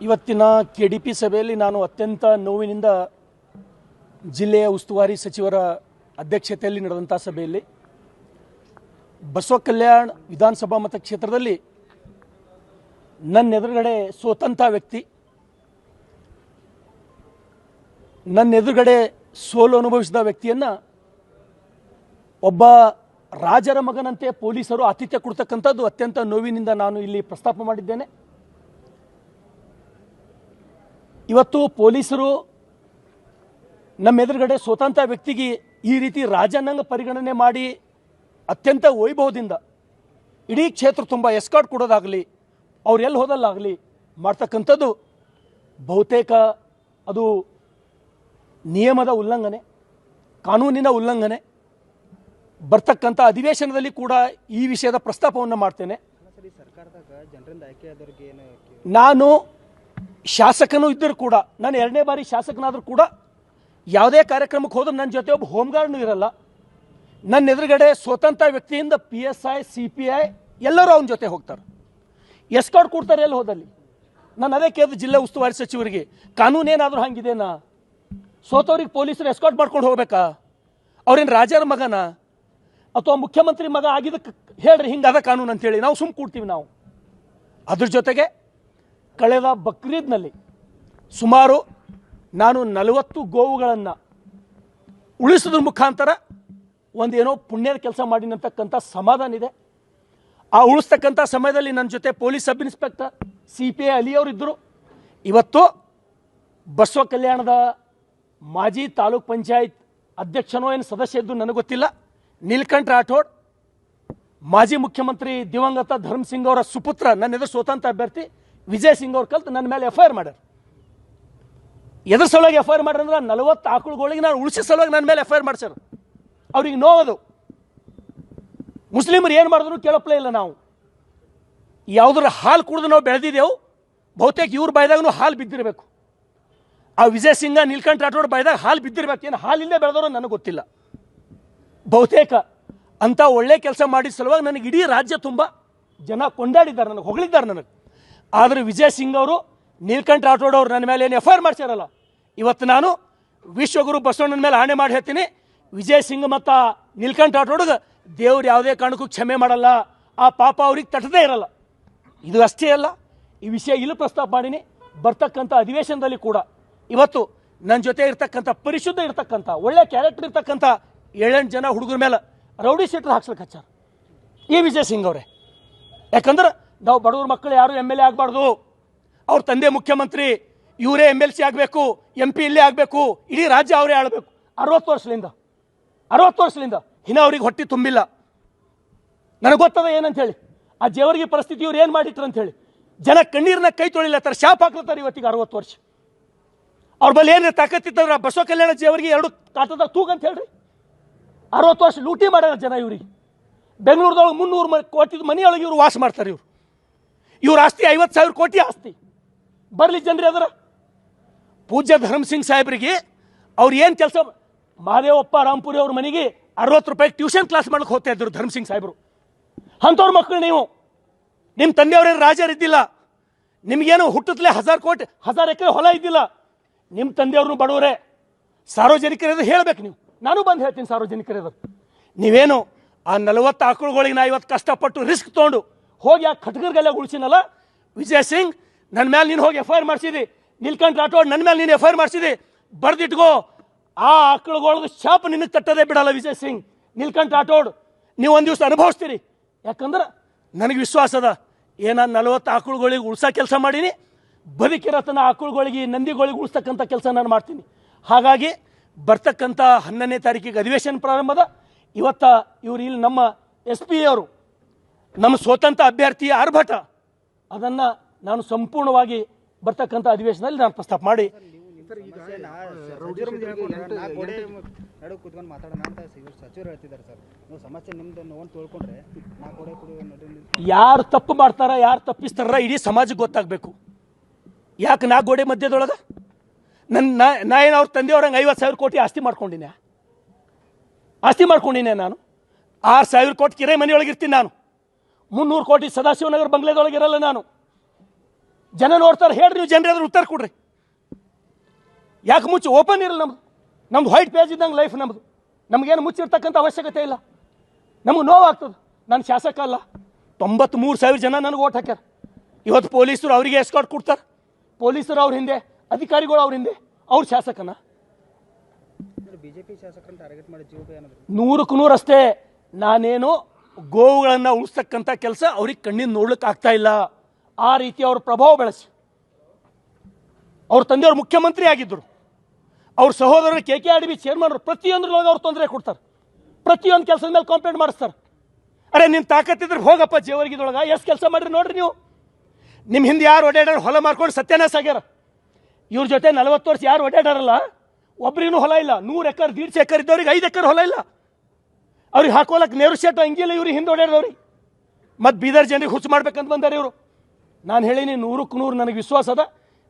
ಇವತ್ತಿನ K D P ಸಭೆಯಲ್ಲಿ ನಾನು ಅತ್ಯಂತ ನೋವಿನಿಂದ ಜಿಲ್ಲೆಯ ಉಸ್ತುವಾರಿ ಸಚಿವರ ಅಧ್ಯಕ್ಷತೆಯಲ್ಲಿ ನಡೆದಂಥ ಸಭೆಯಲ್ಲಿ ಬಸವ ಕಲ್ಯಾಣ್ ವಿಧಾನಸಭಾ ಮತಕ್ಷೇತ್ರದಲ್ಲಿ ನನ್ನ ಎದುರುಗಡೆ ಸೋತಂಥ ವ್ಯಕ್ತಿ ನನ್ನ ಎದುರುಗಡೆ ಸೋಲು ಅನುಭವಿಸಿದ ವ್ಯಕ್ತಿಯನ್ನು ಒಬ್ಬ ರಾಜರ ಮಗನಂತೆ ಪೊಲೀಸರು ಆತಿಥ್ಯ ಕೊಡ್ತಕ್ಕಂಥದ್ದು ಅತ್ಯಂತ ನೋವಿನಿಂದ ನಾನು ಇಲ್ಲಿ ಪ್ರಸ್ತಾಪ ಮಾಡಿದ್ದೇನೆ. ಇವತ್ತು ಪೊಲೀಸರು ನಮ್ಮ ಎದುರುಗಡೆ ಸ್ವತಂತ್ರ ವ್ಯಕ್ತಿಗೆ ಈ ರೀತಿ ರಾಜನಂಗ ಪರಿಗಣನೆ ಮಾಡಿ ಅತ್ಯಂತ ವೈಭವದಿಂದ ಇಡೀ ಕ್ಷೇತ್ರ ತುಂಬ ಎಸ್ಕಾಟ್ ಕೊಡೋದಾಗಲಿ ಅವ್ರು ಎಲ್ಲಿ ಹೋದಲ್ಲಾಗಲಿ ಮಾಡ್ತಕ್ಕಂಥದ್ದು ಬಹುತೇಕ ಅದು ನಿಯಮದ ಉಲ್ಲಂಘನೆ ಕಾನೂನಿನ ಉಲ್ಲಂಘನೆ. ಬರ್ತಕ್ಕಂಥ ಅಧಿವೇಶನದಲ್ಲಿ ಕೂಡ ಈ ವಿಷಯದ ಪ್ರಸ್ತಾಪವನ್ನು ಮಾಡ್ತೇನೆ. ನಾನು ಶಾಸಕನೂ ಇದ್ದರೂ ಕೂಡ, ನಾನು ಎರಡನೇ ಬಾರಿ ಶಾಸಕನಾದರೂ ಕೂಡ, ಯಾವುದೇ ಕಾರ್ಯಕ್ರಮಕ್ಕೆ ಹೋದ್ರೆ ನನ್ನ ಜೊತೆ ಒಬ್ಬ ಹೋಮ್ಗಾರ್ಡ್ನೂ ಇರಲ್ಲ. ನನ್ನ ಎದುರುಗಡೆ ಸ್ವತಂತ್ರ ವ್ಯಕ್ತಿಯಿಂದ P S I C P I ಎಲ್ಲರೂ ಅವನ ಜೊತೆ ಹೋಗ್ತಾರೆ. ಎಸ್ಕಾರ್ಡ್ ಕೊಡ್ತಾರೆ ಎಲ್ಲಿ ಹೋದಲ್ಲಿ? ನಾನು ಅದೇ ಕೇಳಿದ ಜಿಲ್ಲಾ ಉಸ್ತುವಾರಿ ಸಚಿವರಿಗೆ ಕಾನೂನೇನಾದರೂ ಹಂಗಿದೆನಾ? ಸೋತವ್ರಿಗೆ ಪೊಲೀಸರು ಎಸ್ಕಾರ್ಟ್ ಮಾಡ್ಕೊಂಡು ಹೋಗ್ಬೇಕಾ? ಅವ್ರೇನು ರಾಜರ ಮಗನ? ಅಥವಾ ಮುಖ್ಯಮಂತ್ರಿ ಮಗ ಆಗಿದ್ದಕ್ಕೆ ಹೇಳ್ರಿ ಹಿಂಗೆ ಅದ ಕಾನೂನು ಅಂತೇಳಿ, ನಾವು ಸುಮ್ಮ ಕೂಡ್ತೀವಿ ನಾವು. ಅದ್ರ ಜೊತೆಗೆ ಕಳೆದ ಬಕ್ರೀದ್ನಲ್ಲಿ ಸುಮಾರು ನಾನು ನಲವತ್ತು ಗೋವುಗಳನ್ನು ಉಳಿಸೋದ್ರ ಮುಖಾಂತರ ಒಂದೇನೋ ಪುಣ್ಯದ ಕೆಲಸ ಮಾಡಿನಂತಕ್ಕಂಥ ಸಮಾಧಾನ ಇದೆ. ಆ ಉಳಿಸ್ತಕ್ಕಂಥ ಸಮಯದಲ್ಲಿ ನನ್ನ ಜೊತೆ police sub inspector C P I ಅಲಿಯವರಿದ್ದರು ಇವತ್ತು ಬಸವ ಕಲ್ಯಾಣದ ಮಾಜಿ ತಾಲೂಕ್ ಪಂಚಾಯತ್ ಅಧ್ಯಕ್ಷನೋ ಏನು ಸದಸ್ಯ ಇದ್ದು ನನಗೆ ಗೊತ್ತಿಲ್ಲ. ನೀಲ್ಕಂಠ್ ರಾಠೋಡ್, ಮಾಜಿ ಮುಖ್ಯಮಂತ್ರಿ ದಿವಂಗತ ಧರ್ಮ್ ಸಿಂಗ್ ಅವರ ಸುಪುತ್ರ ನನ್ನ ಎದುರು ಸ್ವತಂತ್ರ ಅಭ್ಯರ್ಥಿ. ವಿಜಯ್ ಸಿಂಗ್ ಅವ್ರು ಕಲ್ತು ನನ್ನ ಮೇಲೆ ಎಫ್ ಐ ಆರ್ ಮಾಡ್ಯಾರ. ಎದ್ರ ಸಲುವಾಗಿ ಎಫ್ ಐ ಆರ್ ಮಾಡ್ಯಾರ ಅಂದ್ರೆ ನಲವತ್ತು ಆಕಳುಗಳಿಗೆ ನಾನು ಉಳಿಸಿ ಸಲುವಾಗಿ ನನ್ನ ಮೇಲೆ ಎಫ್ ಐ ಆರ್ ಮಾಡ್ಸ್ಯಾರ. ಅವ್ರಿಗೆ ನೋವದು. ಮುಸ್ಲಿಮರು ಏನು ಮಾಡಿದ್ರು ಕೇಳಪ್ಲೇ ಇಲ್ಲ ನಾವು. ಯಾವುದ್ರ ಹಾಲು ಕುಡಿದು ನಾವು ಬೆಳೆದಿದ್ದೆವು ಬಹುತೇಕ ಇವ್ರ ಬಾಯ್ದಾಗೂ ಹಾಲು ಬಿದ್ದಿರಬೇಕು. ಆ ವಿಜಯ್ ಸಿಂಗ, ನೀಲ್ಕಂಠ ರಾಠೋಡ್ ಬಾಯ್ದಾಗ ಹಾಲು ಬಿದ್ದಿರ್ಬೇಕು. ಏನು ಹಾಲಿಲ್ಲದೆ ಬೆಳೆದವರು ನನಗೆ ಗೊತ್ತಿಲ್ಲ. ಬಹುತೇಕ ಅಂಥ ಒಳ್ಳೆ ಕೆಲಸ ಮಾಡಿದ ಸಲುವಾಗಿ ನನಗೆ ಇಡೀ ರಾಜ್ಯ ತುಂಬ ಜನ ಕೊಂಡಾಡಿದ್ದಾರೆ, ನನಗೆ ಹೊಗಳಿದ್ದಾರೆ ನನಗೆ. ಆದರೆ ವಿಜಯ್ ಸಿಂಗ್ ಅವರು, ನೀಲ್ಕಂಠ ರಾಠೋಡ್ ಅವರು ನನ್ನ ಮೇಲೆ ಏನು ಎಫ್ ಐ ಆರ್ ಮಾಡ್ಸ್ಯಾರಲ್ಲ ಇವತ್ತು ನಾನು ವಿಶ್ವಗುರು ಬಸವಣ್ಣನ ಮೇಲೆ ಆಣೆ ಮಾಡಿ ಹೇಳ್ತೀನಿ, ವಿಜಯ್ ಸಿಂಗ್ ಮತ್ತು ನೀಲ್ಕಂಠ ರಾಠೋಡ್ಗೆ ದೇವ್ರು ಯಾವುದೇ ಕಾರಣಕ್ಕೂ ಕ್ಷಮೆ ಮಾಡಲ್ಲ, ಆ ಪಾಪ ಅವ್ರಿಗೆ ತಟ್ಟದೇ ಇರಲ್ಲ. ಇದು ಅಷ್ಟೇ ಅಲ್ಲ, ಈ ವಿಷಯ ಇಲ್ಲಿ ಪ್ರಸ್ತಾಪ ಮಾಡೀನಿ, ಬರ್ತಕ್ಕಂಥ ಅಧಿವೇಶನದಲ್ಲಿ ಕೂಡ. ಇವತ್ತು ನನ್ನ ಜೊತೆ ಇರ್ತಕ್ಕಂಥ ಪರಿಶುದ್ಧ ಇರ್ತಕ್ಕಂಥ, ಒಳ್ಳೆ ಕ್ಯಾರೆಕ್ಟರ್ ಇರ್ತಕ್ಕಂಥ ಏಳೆಂಟು ಜನ ಹುಡುಗರ ಮೇಲೆ ರೌಡಿ ಶೀಟ್ರ್ ಹಾಕ್ಸ್ಲಿಕ್ಕೆ ಹಚ್ಚಾರ, ಈ ವಿಜಯ್ ಸಿಂಗ್ ಅವರೇ. ಯಾಕಂದ್ರೆ ನಾವು ಬಡವ್ರ ಮಕ್ಕಳು ಯಾರು ಎಂ ಎಲ್ ಎ ಆಗಬಾರ್ದು. ಅವ್ರ ತಂದೆ ಮುಖ್ಯಮಂತ್ರಿ, ಇವರೇ ಎಂ ಎಲ್ ಸಿ ಆಗಬೇಕು ಎಂ ಪಿ ಇಲ್ಲೇ ಆಗಬೇಕು, ಇಡೀ ರಾಜ್ಯ ಅವರೇ ಆಳಬೇಕು. ಅರವತ್ತು ವರ್ಷದಿಂದ ಅರವತ್ತು ವರ್ಷದಿಂದ ಇನ್ನ ಅವ್ರಿಗೆ ಹೊಟ್ಟೆ ತುಂಬಿಲ್ಲ. ನನಗೆ ಗೊತ್ತದ ಏನಂತ ಹೇಳಿ ಆ ಜೇವರಿಗೆ ಪರಿಸ್ಥಿತಿ ಇವ್ರು ಏನು ಮಾಡಿಟ್ರು ಅಂತ ಹೇಳಿ ಜನ ಕಣ್ಣೀರನ್ನ ಕೈ ತರ ಶಾಪ್ ಹಾಕ್ಲತ್ತಾರೆ ಇವತ್ತಿಗೆ ಅರವತ್ತು ವರ್ಷ. ಅವ್ರ ಬಳಿ ಏನು ತಾಕತ್ತಿತ್ತಂದ್ರೆ ಬಸವ ಕಲ್ಯಾಣ ಜೇವರಿಗೆ ಎರಡು ಕಾಟದಾಗ ತೂಗ ಅಂತ ಹೇಳ್ರಿ ಅರವತ್ತು ವರ್ಷ ಲೂಟಿ ಮಾಡ್ಯಾರ ಜನ ಇವ್ರಿಗೆ. ಬೆಂಗಳೂರದೊಳಗೆ ಮುನ್ನೂರು ಕೋಟಿ ಮನೆಯೊಳಗೆ ಇವರು ವಾಸ ಮಾಡ್ತಾರೆ ಇವ್ರು. ಇವ್ರ ಆಸ್ತಿ ಐವತ್ತು ಸಾವಿರ ಕೋಟಿ ಆಸ್ತಿ. ಬರಲಿ ಜನರಿ ಅದರ. ಪೂಜ್ಯ ಧರ್ಮಸಿಂಗ್ ಸಾಹೇಬ್ರಿಗೆ ಅವ್ರು ಏನು ಕೆಲಸ ಮಹಾದೇವಪ್ಪ ರಾಮ್ಪುರಿ ಅವ್ರ ಮನೆಗೆ ಅರವತ್ತು ರೂಪಾಯಿ ಟ್ಯೂಷನ್ ಕ್ಲಾಸ್ ಮಾಡಕ್ಕೆ ಹೋಗ್ತಾ ಇದ್ರು ಧರ್ಮಸಿಂಗ್ ಸಾಹೇಬರು. ಅಂಥವ್ರ ಮಕ್ಕಳು ನೀವು. ನಿಮ್ಮ ತಂದೆಯವ್ರೇನು ರಾಜರಿದ್ದಿಲ್ಲ ನಿಮಗೇನು ಹುಟ್ಟುತ್ತಲೇ ಹಜಾರ್ ಕೋಟಿ, ಹಜಾರ್ ಎಕರೆ ಹೊಲ ಇದ್ದಿಲ್ಲ. ನಿಮ್ಮ ತಂದೆಯವ್ರನ್ನ ಬಡವರೇ. ಸಾರ್ವಜನಿಕರದು ಹೇಳ್ಬೇಕು ನೀವು. ನಾನು ಬಂದು ಹೇಳ್ತೀನಿ ಸಾರ್ವಜನಿಕರದು ನೀವೇನು ಆ ನಲವತ್ತು ಆಕಳುಗಳಿಗೆ ನಾ ಇವತ್ತು ಕಷ್ಟಪಟ್ಟು ರಿಸ್ಕ್ ತೊಗೊಂಡು ಹೋಗಿ ಆ ಖಟ್ಗರ್ಗೆಲ್ಲ ಉಳಿಸಿನಲ್ಲ? ವಿಜಯ್ ಸಿಂಗ್ ನನ್ನ ಮೇಲೆ ನೀನು ಹೋಗಿ ಎಫ್ ಐ ಆರ್ ಮಾಡಿಸಿದಿ. ನಿಲ್ಕಂಡ್ ರಾಠೋಡ್ ನನ್ನ ಮೇಲೆ ನೀನು ಎಫ್ ಐ ಆರ್ ಮಾಡಿಸಿದಿ. ಬರ್ದಿಟ್ಕೋ. ಆ ಆಕಳುಗಳಿಗೆ ಶಾಪ ನಿನ್ನ ತಟ್ಟದೇ ಬಿಡಲ್ಲ ವಿಜಯ್ ಸಿಂಗ್. ನಿಲ್ಕಂಡ್ ರಾಠೋಡ್, ನೀವು ಒಂದು ದಿವಸ ಅನುಭವಿಸ್ತೀರಿ. ಯಾಕಂದ್ರೆ ನನಗೆ ವಿಶ್ವಾಸ ಅದ. ಏನ ನಲವತ್ತು ಆಕಳುಗಳಿಗೆ ಉಳ್ಸೋ ಕೆಲಸ ಮಾಡೀನಿ, ಬದುಕಿರತನ ಆಕಳುಗಳಿಗೆ, ನಂದಿಗಳಿಗೆ ಉಳಿಸ್ತಕ್ಕಂಥ ಕೆಲಸ ನಾನು ಮಾಡ್ತೀನಿ. ಹಾಗಾಗಿ ಬರ್ತಕ್ಕಂಥ ಹನ್ನೊಂದನೇ ತಾರೀಕಿಗೆ ಅಧಿವೇಶನ ಪ್ರಾರಂಭದ ಇವತ್ತ ಇವರು ಇಲ್ಲಿ ನಮ್ಮ ಎಸ್ ಪಿ ಅವರು ನಮ್ಮ ಸ್ವತಂತ್ರ ಅಭ್ಯರ್ಥಿ ಆರ್ಭಟ ಅದನ್ನು ನಾನು ಸಂಪೂರ್ಣವಾಗಿ ಬರ್ತಕ್ಕಂಥ ಅಧಿವೇಶನದಲ್ಲಿ ನಾನು ಪ್ರಸ್ತಾಪ ಮಾಡಿ. ಯಾರು ತಪ್ಪು ಮಾಡ್ತಾರ, ಯಾರು ತಪ್ಪಿಸ್ತಾರ ಇಡೀ ಸಮಾಜಕ್ಕೆ ಗೊತ್ತಾಗಬೇಕು. ಯಾಕೆ ನಾ ಗೋಡೆ ಮಧ್ಯದೊಳಗೆ? ನನ್ನ ನಾ ನಾ ಏನು ಅವ್ರ ತಂದೆಯವ್ರಂಗೆ ಐವತ್ತು ಸಾವಿರ ಕೋಟಿ ಆಸ್ತಿ ಮಾಡ್ಕೊಂಡಿನಿ ಆಸ್ತಿ ಮಾಡ್ಕೊಂಡಿನಿ ನಾನು? ಆರು ಸಾವಿರ ಕೋಟಿ ಕಿರೆ ಮನೆಯೊಳಗಿರ್ತೀನಿ ನಾನು. ಮುನ್ನೂರು ಕೋಟಿ ಸದಾಶಿವನಗರ ಬಂಗ್ಲೆದೊಳಗೆ ಇರಲ್ಲ ನಾನು. ಜನ ನೋಡ್ತಾರೆ ಹೇಳ್ರಿ ನೀವು ಜನರ ಉತ್ತರ ಕೊಡ್ರಿ. ಯಾಕೆ ಮುಚ್ಚಿ? ಓಪನ್ ಇರಲ್ಲ ನಮ್ದು. ನಮ್ದು ವೈಟ್ ಪೇಜ್ ಇದ್ದಂಗೆ ಲೈಫ್ ನಮ್ಮದು ನಮಗೇನು ಮುಚ್ಚಿರ್ತಕ್ಕಂಥ ಅವಶ್ಯಕತೆ ಇಲ್ಲ. ನಮಗೆ ನೋವಾಗ್ತದೆ. ನಾನು ಶಾಸಕ ಅಲ್ಲ. ತೊಂಬತ್ಮೂರು ಸಾವಿರ ಜನ ನನಗೆ ಓಟ್ ಹಾಕ್ಯಾರ. ಇವತ್ತು ಪೊಲೀಸರು ಅವರಿಗೆ ಎಸ್ಕಾಟ್ ಕೊಡ್ತಾರೆ. ಪೊಲೀಸರು ಅವ್ರ ಹಿಂದೆ ಅಧಿಕಾರಿಗಳು ಅವ್ರ ಹಿಂದೆ ಅವ್ರ ಶಾಸಕನ. ಬಿ ಜೆ ಪಿ ಶಾಸಕರನ್ನ ಟಾರ್ಗೆಟ್ ಮಾಡಿ ಜೀವ ಏನಾದ್ರು ನೂರಕ್ಕೆ ನೂರಷ್ಟೇ ನಾನೇನು ಗೋವುಗಳನ್ನು ಉಳಿಸ್ತಕ್ಕಂಥ ಕೆಲಸ ಅವ್ರಿಗೆ ಕಣ್ಣಿಂದ ನೋಡ್ಲಿಕ್ಕೆ ಆಗ್ತಾ ಇಲ್ಲ. ಆ ರೀತಿ ಅವ್ರ ಪ್ರಭಾವ ಬೆಳೆಸಿ. ಅವ್ರ ತಂದೆಯವ್ರು ಮುಖ್ಯಮಂತ್ರಿ ಆಗಿದ್ದರು ಅವ್ರ ಸಹೋದರರು K K R D B ಚೇರ್ಮನ್ರು ಪ್ರತಿಯೊಂದ್ರೊಳಗೆ ಅವ್ರು ತೊಂದರೆ ಕೊಡ್ತಾರೆ. ಪ್ರತಿಯೊಂದು ಕೆಲಸದ ಮೇಲೆ ಕಂಪ್ಲೇಂಟ್ ಮಾಡಿಸ್ತಾರೆ. ಅರೆ ನಿನ್ನ ತಾಕತ್ತಿದ್ರೆ ಹೋಗಪ್ಪ ಜೇವರ್ಗಿದೊಳಗೆ. ಎಷ್ಟು ಕೆಲಸ ಮಾಡ್ರಿ ನೋಡ್ರಿ ನೀವು. ನಿಮ್ಮ ಹಿಂದೆ ಯಾರು ಓಡಾಡ್ಯಾರ ಹೊಲ ಮಾರ್ಕೊಂಡು ಸತ್ಯನಾಶ ಆಗ್ಯಾರ? ಇವ್ರ ಜೊತೆ ನಲವತ್ತು ವರ್ಷ ಯಾರು ಓಡಾಡಾರಲ್ಲ ಒಬ್ರಿಗೂ ಹೊಲ ಇಲ್ಲ. ನೂರು ಎಕರ್, ದೀಡ್ಸೆ ಎಕರ್ ಇದ್ದವ್ರಿಗೆ ಐದು ಎಕರ್ ಹೊಲ ಇಲ್ಲ. ಅವ್ರಿಗೆ ಹಾಕೋಲಕ್ಕೆ ನೇರು ಶೆಟ್ ಹಂಗಿಲ್ಲ ಇವ್ರಿಗೆ ಹಿಂದೆ ಓಡಾಡ್ದವ್ರಿಗೆ. ಮತ್ತು ಬೀದರ್ ಜನರಿಗೆ ಹುಚ್ಚು ಮಾಡ್ಬೇಕಂತ ಬಂದಾರೆ ಇವರು. ನಾನು ಹೇಳೀನಿ ನೂರಕ್ಕೆ ನೂರು ನನಗೆ ವಿಶ್ವಾಸ ಅದ.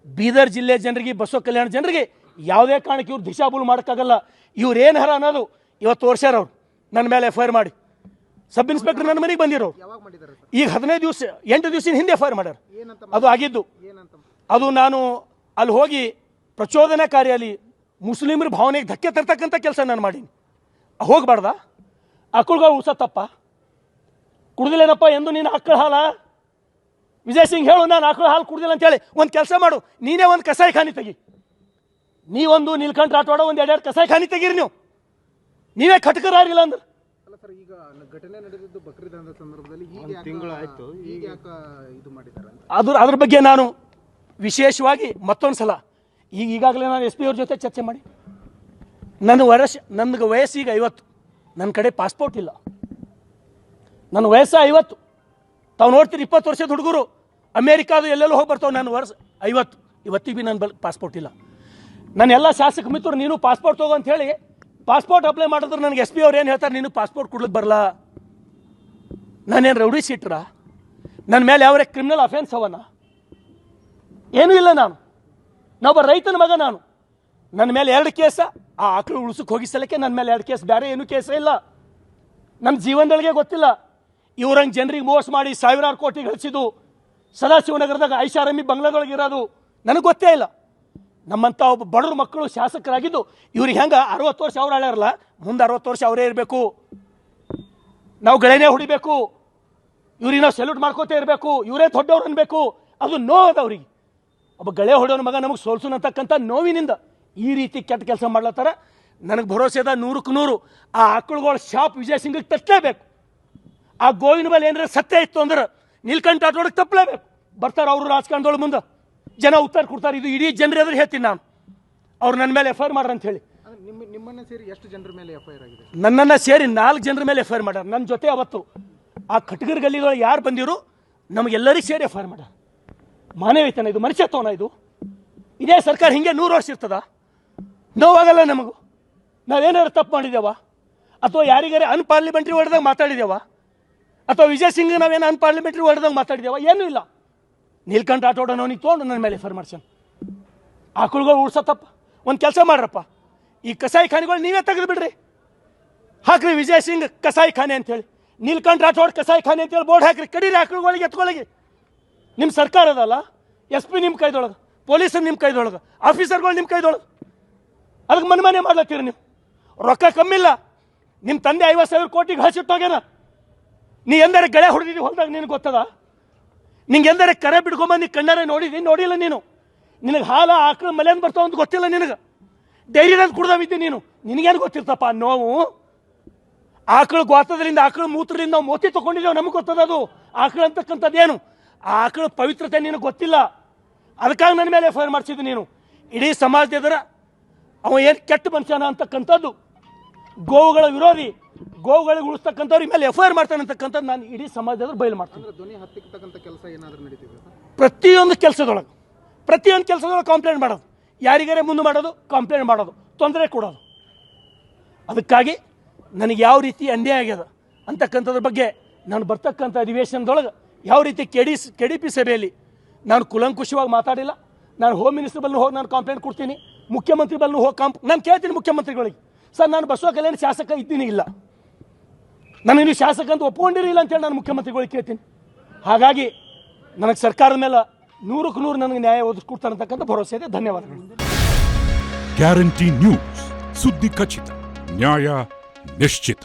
ಬೀದರ್ ಜಿಲ್ಲೆ ಜನರಿಗೆ ಬಸವ ಕಲ್ಯಾಣ ಜನರಿಗೆ ಯಾವುದೇ ಕಾರಣಕ್ಕೆ ಇವ್ರು ದಿಶಾಬುಲ್ ಮಾಡೋಕ್ಕಾಗಲ್ಲ. ಇವ್ರು ಏನು ಹರ ಅನ್ನೋದು ಇವತ್ತು ತೋರ್ಸ್ಯಾರ ಅವ್ರು. ನನ್ನ ಮೇಲೆ ಎಫ್ ಐ ಆರ್ ಮಾಡಿ. ಸಬ್ ಇನ್ಸ್ಪೆಕ್ಟರ್ ನನ್ನ ಮನೆಗೆ ಬಂದಿರೋ ಈಗ ಹದಿನೈದು ದಿವಸ ಎಂಟು ದಿವಸ ಹಿಂದೆ ಎಫ್ ಐ ಆರ್ ಮಾಡ್ಯಾರ. ಏನಂತ ಅದು ಆಗಿದ್ದು. ಏನಂತ ಅದು ನಾನು ಅಲ್ಲಿ ಹೋಗಿ ಪ್ರಚೋದನಾಕಾರಿಯಲ್ಲಿ ಮುಸ್ಲಿಮರ ಭಾವನೆಗೆ ಧಕ್ಕೆ ತರ್ತಕ್ಕಂಥ ಕೆಲಸ ನಾನು ಮಾಡೀನಿ. ಹೋಗಬಾರ್ದ? ಆಕಳುಗಳು ಉಸತ್ತಪ್ಪ ಕುಡಿದಿಲ್ಲ ಕುಡ್ದಿಲ್ಲೇನಪ್ಪ ಎಂದು ನೀನು ಆಕಳ ಹಾಲ? ವಿಜಯ್ ಸಿಂಗ್ ಹೇಳು ನಾನು ಆಕಳ ಹಾಲು ಕುಡ್ದಿಲ್ಲ ಅಂತೇಳಿ ಒಂದು ಕೆಲಸ ಮಾಡು ನೀನೇ ಒಂದು ಕಸಾಯಿ ಖಾನಿ ತೆಗಿ. ನೀವೊಂದು ನೀಲ್ಕಂಠ ಆಟವಾಡ ಒಂದು ಎರಡೆರಡು ಕಸಾಯಿ ಖಾನಿ ತೆಗೀರಿ ನೀವು. ನೀವೇ ಖಟ್ಕರಾರಿಲ್ಲ ಅಂದ್ರೆ. ಅಲ್ಲ ಸರ್ ಈಗ ಘಟನೆ ನಡೆದಿದ್ದು ಬಕ್ರೀದ್ ಅಂದ ಸಂದರ್ಭದಲ್ಲಿ ಈಗ ತಿಂಗಳಾಯ್ತು ಈಗ ಯಾಕೆ ಇದು ಮಾಡಿದ್ದಾರೆ ಅದ್ರ ಅದ್ರ ಬಗ್ಗೆ ನಾನು ವಿಶೇಷವಾಗಿ ಮತ್ತೊಂದು ಸಲ ಈಗ ಈಗಾಗಲೇ ನಾನು ಎಸ್ ಪಿ ಅವ್ರ ಜೊತೆ ಚರ್ಚೆ ಮಾಡಿ. ನನ್ನ ವಯಸ್ ನನಗೆ ಈಗ ಐವತ್ತು. ನನ್ನ ಕಡೆ ಪಾಸ್ಪೋರ್ಟ್ ಇಲ್ಲ. ನನ್ನ ವಯಸ್ಸು ಐವತ್ತು. ತಾವು ನೋಡ್ತೀರಿ ಇಪ್ಪತ್ತು ವರ್ಷದ ಹುಡುಗರು. ಅಮೇರಿಕಾದು ಎಲ್ಲೆಲ್ಲೋ ಹೋಗಿ ಬರ್ತಾವೆ ನನ್ನ ವರ್ಷ ಐವತ್ತು. ಇವತ್ತಿಗೆ ಭೀ ನನ್ನ ಬಲ್ ಪಾಸ್ಪೋರ್ಟ್ ಇಲ್ಲ. ನನ್ನ ಎಲ್ಲ ಶಾಸಕ ಮಿತ್ರರು ನೀನು ಪಾಸ್ಪೋರ್ಟ್ ತಗೋ ಅಂತ ಹೇಳಿ ಪಾಸ್ಪೋರ್ಟ್ ಅಪ್ಲೈ ಮಾಡಿದ್ರೆ ನನಗೆ ಎಸ್ ಪಿ ಅವ್ರು ಏನು ಹೇಳ್ತಾರೆ? ನೀನು ಪಾಸ್ಪೋರ್ಟ್ ಕೊಡ್ಲಿಕ್ಕೆ ಬರಲ್ಲ ನಾನೇನು ರೌಡಿ ಸಿಟ್ರ ನನ್ನ ಮೇಲೆ ಯಾವ ಕ್ರಿಮಿನಲ್ ಅಫೆನ್ಸ್ ಅವನ? ಏನೂ ಇಲ್ಲ ನಾನು. ನಾವೊಬ್ಬ ರೈತನ ಮಗ ನಾನು. ನನ್ನ ಮೇಲೆ ಎರಡು ಕೇಸ, ಆ ಆಕಳು ಉಳಿಸಕ್ಕೆ ಹೋಗಿ ಸಲಕ್ಕೆ ನನ್ನ ಮೇಲೆ ಎರಡು ಕೇಸ್ ಬೇರೆ ಏನೂ ಕೇಸೇ ಇಲ್ಲ. ನಮ್ಮ ಜೀವನದೊಳಗೆ ಗೊತ್ತಿಲ್ಲ. ಇವ್ರಂಗೆ ಜನರಿಗೆ ಮೋಸ ಮಾಡಿ ಸಾವಿರಾರು ಕೋಟಿ ಗಳಿಸಿದ್ದು ಸದಾಶಿವನಗರದಾಗ ಐಷಾರಾಮಿ ಬಂಗ್ಲಾದೊಳಗೆ ಇರೋದು ನನಗೆ ಗೊತ್ತೇ ಇಲ್ಲ. ನಮ್ಮಂಥ ಒಬ್ಬ ಬಡವ್ರ ಮಕ್ಕಳು ಶಾಸಕರಾಗಿದ್ದು ಇವ್ರಿಗೆ ಹೆಂಗೆ ಅರವತ್ತು ವರ್ಷ ಅವ್ರು ಆಳ್ಯಾರಲ್ಲ ಮುಂದೆ ಅರವತ್ತು ವರ್ಷ ಅವರೇ ಇರಬೇಕು. ನಾವು ಗಳೇನೇ ಹೊಡಿಬೇಕು. ಇವ್ರಿಗೆ ನಾವು ಸೆಲ್ಯೂಟ್ ಮಾಡ್ಕೋತೇ ಇರಬೇಕು. ಇವರೇ ದೊಡ್ಡವ್ರು ಅನ್ಬೇಕು. ಅದು ಅದ ಅವ್ರಿಗೆ. ಒಬ್ಬ ಗಳೆ ಹೊಡೆಯೋನ ಮಗ ನಮಗೆ ಸೋಲ್ಸೋಣ ಅಂತಕ್ಕಂಥ ನೋವಿನಿಂದ ಈ ರೀತಿ ಕೆಟ್ಟ ಕೆಲಸ ಮಾಡ್ಲತ್ತಾರ? ನನಗೆ ಭರೋಸೆ ಅದ ನೂರಕ್ಕೆ ನೂರು. ಆ ಆಕಳುಗಳ ಶಾಪ್ ವಿಜಯ್ ಸಿಂಗಿಗೆ ತಟ್ಟಲೇಬೇಕು. ಆ ಗೋವಿನ ಮೇಲೆ ಏನಾರ ಸತ್ಯ ಇತ್ತು ಅಂದ್ರೆ ನೀಲ್ಕಂಠ ಆಟೋಡಕ್ಕೆ ತಪ್ಪಲೇಬೇಕು. ಬರ್ತಾರೆ ಅವರು ರಾಜಕಾರಣದೊಳಗೆ ಮುಂದೆ. ಜನ ಉತ್ತರ ಕೊಡ್ತಾರೆ ಇದು ಇಡೀ ಜನರ ಎದುರು ಹೇಳ್ತೀನಿ ನಾನು. ಅವ್ರು ನನ್ನ ಮೇಲೆ ಎಫ್ ಐ ಆರ್ ಮಾಡ್ರಿ ಅಂತ ಹೇಳಿ. ನಿಮ್ಮನ್ನ ಸೇರಿ ಎಷ್ಟು ಜನರ ಮೇಲೆ ಎಫ್ ಐ ಆರ್ ಆಗಿದೆ? ನನ್ನನ್ನು ಸೇರಿ ನಾಲ್ಕು ಜನರ ಮೇಲೆ ಎಫ್ ಐ ಆರ್ ಮಾಡ್ಯಾರ. ನನ್ನ ಜೊತೆ ಅವತ್ತು ಆ ಖಟ್ಗರ್ ಗಲ್ಲಿದೊಳಗೆ ಯಾರು ಬಂದಿರು ನಮಗೆಲ್ಲರಿಗೂ ಸೇರಿ ಎಫ್ ಐ ಆರ್ ಮಾಡ್ಯಾರ. ಮಾನವೀಯತನ ಇದು ಮನುಷ್ಯತ್ವನ ಇದು. ಇದೇ ಸರ್ಕಾರ ಹಿಂಗೆ ನೂರು ವರ್ಷ ಇರ್ತದ? ನೋವಾಗಲ್ಲ ನಮಗೂ. ನಾವೇನಾದ್ರು ತಪ್ಪು ಮಾಡಿದ್ದೇವಾ? ಅಥವಾ ಯಾರಿಗಾರ ಅನ್ಪಾರ್ಲಿಮೆಂಟ್ರಿ ಹೊಡೆದಾಗ ಮಾತಾಡಿದ್ದೇವಾ? ಅಥವಾ ವಿಜಯ್ ಸಿಂಗ್ ನಾವೇನು ಅನ್ಪಾರ್ಲಿಮೆಂಟ್ರಿ ಹೊಡೆದಾಗ ಮಾತಾಡಿದ್ದೇವಾ? ಏನೂ ಇಲ್ಲ. ನೀಲ್ಕಂಠ ಆಟೋಡನವನಿಗೆ ತೊಗೊಂಡು ನನ್ನ ಮೇಲೆ ಮಾಡ್ಸ್ಯಾನ. ಆಕಳುಗಳು ಉಳ್ಸತ್ತಪ್ಪ ಒಂದು ಕೆಲಸ ಮಾಡ್ರಪ್ಪ. ಈ ಕಸಾಯಿ ಖಾನೆಗಳು ನೀವೇ ತೆಗೆದು ಬಿಡ್ರಿ ಹಾಕ್ರಿ ವಿಜಯ್ ಸಿಂಗ್ ಕಸಾಯಿ ಖಾನೆ ಅಂತೇಳಿ. ನೀಲ್ಕಂಠ ರಾಠೋಡ್ ಕಸಾಯಿ ಖಾನೆ ಅಂತೇಳಿ ಬೋರ್ಡ್ ಹಾಕ್ರಿ. ಕಡೀರಿ ಆಕಳುಗಳಿಗೆ ಎತ್ಕೊಳ್ಳಿ ನಿಮ್ಮ ಸರ್ಕಾರ ಅದಲ್ಲ ಎಸ್ ಪಿ ನಿಮ್ಮ ಕೈದೊಳಗೆ, ಪೊಲೀಸರು ನಿಮ್ಮ ಕೈದೊಳಗೆ, ಆಫೀಸರ್ಗಳು ನಿಮ್ಮ ಕೈದೊಳಗೆ. ಅದಕ್ಕೆ ಮನೆ ಮನೆ ಮಾಡ್ಲತ್ತೀರಿ ನೀವು? ರೊಕ್ಕ ಕಮ್ಮಿಲ್ಲ ನಿಮ್ಮ ತಂದೆ ಐವತ್ತು ಸಾವಿರ ಕೋಟಿಗೆ ಹಸಿಟ್ಟೋಗ್ಯಾನ ನೀ ಎಂದರೆ ಗಳೆ ಹೊಡೆದಿದ್ದೀವಿ ಹೊಲ್ದಾಗ ನಿನಗೆ ಗೊತ್ತದ? ನಿಂಗೆ ಎಂದರೆ ಕರೆ ಬಿಡ್ಕೊಂಬಂದು ನೀ ಕಣ್ಣಾರೆ ನೋಡಿದಿ? ನೋಡಿಲ್ಲ ನೀನು. ನಿನಗೆ ಹಾಲ, ಆಕಳು, ಮಲೆ ಬರ್ತಾವ ಅಂತ ಗೊತ್ತಿಲ್ಲ ನಿನಗೆ. ಡೈರಿದಾಗ ಕುಡ್ದಾವಿದ್ದೆ ನೀನು. ನಿನಗೇನು ಗೊತ್ತಿರ್ತಪ್ಪ? ನೋವು. ಆಕಳು ಗೋತದ್ರಿಂದ ಆಕಳು ಮೂತ್ರದಿಂದ ನಾವು ಮೋತಿ ತೊಗೊಂಡಿದ್ದೇವೆ ನಮಗೆ ಗೊತ್ತದ ಅದು? ಆಕಳು ಅಂತಕ್ಕಂಥದ್ದೇನು? ಆಕಳ ಪವಿತ್ರತೆ ನಿನಗೆ ಗೊತ್ತಿಲ್ಲ. ಅದಕ್ಕಾಗಿ ನನ್ನ ಮೇಲೆ ಎಫ್ ಐ ಮಾಡಿಸಿದ್ದು ನೀನು. ಇಡೀ ಸಮಾಜದ ಎದುರ ಅವ ಏನು ಕೆಟ್ಟ ಮನುಷ್ಯನ ಅಂತಕ್ಕಂಥದ್ದು? ಗೋವುಗಳ ವಿರೋಧಿ ಗೋವುಗಳಿಗೆ ಉಳಿಸ್ತಕ್ಕಂಥವ್ರ ಮೇಲೆ ಎಫ್ ಐ ಆರ್ ಮಾಡ್ತಾನೆ ಅಂತಕ್ಕಂಥದ್ದು ನಾನು ಇಡೀ ಸಮಾಜದ ಬಯಲು ಮಾಡ್ತೀನಿ. ಧ್ವನಿ ಹತ್ತಿಕ್ಕತಕ್ಕಂಥ ಕೆಲಸ ಏನಾದರೂ ನಡೀತಿದೆ ಪ್ರತಿಯೊಂದು ಕೆಲಸದೊಳಗೆ ಪ್ರತಿಯೊಂದು ಕೆಲಸದೊಳಗೆ ಕಂಪ್ಲೇಂಟ್ ಮಾಡೋದು. ಯಾರಿಗಾರೇ ಮುಂದೆ ಮಾಡೋದು ಕಂಪ್ಲೇಂಟ್ ಮಾಡೋದು. ತೊಂದರೆ ಕೊಡೋದು. ಅದಕ್ಕಾಗಿ ನನಗೆ ಯಾವ ರೀತಿ ಅನ್ಯಾಯ ಆಗ್ಯದ ಅಂತಕ್ಕಂಥದ್ರ ಬಗ್ಗೆ ನಾನು ಬರ್ತಕ್ಕಂಥ ಅಧಿವೇಶನದೊಳಗೆ ಯಾವ ರೀತಿ K D K D P ಸಭೆಯಲ್ಲಿ ನಾನು ಕುಲಂಕುಷವಾಗಿ ಮಾತಾಡಿಲ್ಲ ನಾನು ಹೋಮ್ ಮಿನಿಸ್ಟರ್ ಬಲ್ಲಿ ಹೋಗಿ ನಾನು ಕಂಪ್ಲೇಂಟ್ ಕೊಡ್ತೀನಿ. ಮುಖ್ಯಮಂತ್ರಿ ಬಲ್ಲಿ ಹೋಗಿ ಕಾಂಪ್ ನಾನು ಕೇಳ್ತೀನಿ ಮುಖ್ಯಮಂತ್ರಿಗಳಿಗೆ. ಸರ್, ನಾನು ಬಸವ ಕಲ್ಯಾಣ ಶಾಸಕ ಇದ್ದೀನಿ ಇಲ್ಲ. ನಾನು ಇನ್ನು ಶಾಸಕ ಅಂತ ಒಪ್ಕೊಂಡಿರಿಲ್ಲ ಅಂತೇಳಿ ನಾನು ಮುಖ್ಯಮಂತ್ರಿಗಳಿಗೆ ಕೇಳ್ತೀನಿ. ಹಾಗಾಗಿ ನನಗೆ ಸರ್ಕಾರದ ಮೇಲೆ ನೂರಕ್ಕೆ ನೂರು ನನಗೆ ನ್ಯಾಯ ಒದಗಿಸ್ಕೊಡ್ತಾರೆ ಅಂತಕ್ಕಂಥ ಭರವಸೆ ಇದೆ. ಧನ್ಯವಾದಗಳು. Guarantee news. ಸುದ್ದಿ ಖಚಿತ. ನ್ಯಾಯ ನಿಶ್ಚಿತ.